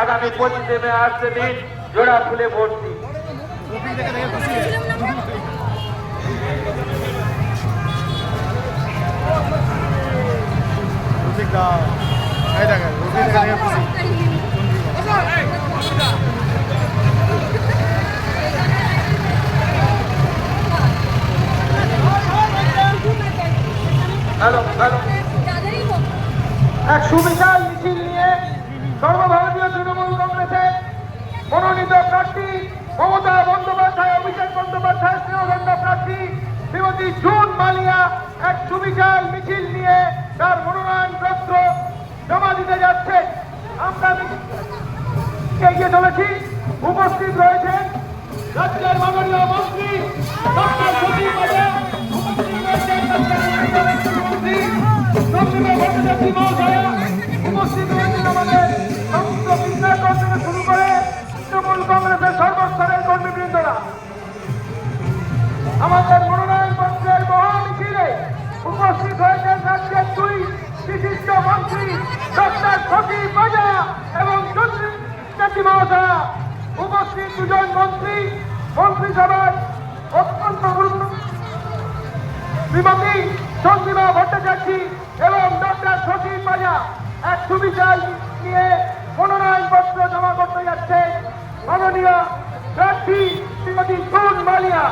আগামী পঁচিশে মে আসছে দিন জোড়া ফুলে ভর্তি হ্যালো হ্যালো এক সুবিশাল মিছিল নিয়ে তার মনোনয়ন পত্র জমা দিতে যাচ্ছে। আমরা এগিয়ে চলেছি। উপস্থিত রয়েছেন রাজ্যের মাননীয় মন্ত্রী, ডক্টর সচিব উপস্থিত রয়েছেন উপস্থিত মন্ত্রী ডক্টর সচিব বাজা এবং চন্দ্রী মহাশয়া উপস্থিত দুজন মন্ত্রী মন্ত্রিসভার অত্যন্ত শ্রীমতী চন্দ্রিমা ভট্টাচার্য এবং ডক্টর সচিব বাজা এক সুবিচার নিয়ে মনোনয়ন পত্র জমা করতে যাচ্ছে মাননীয় প্রার্থী শ্রীমতী সুন মালিয়া।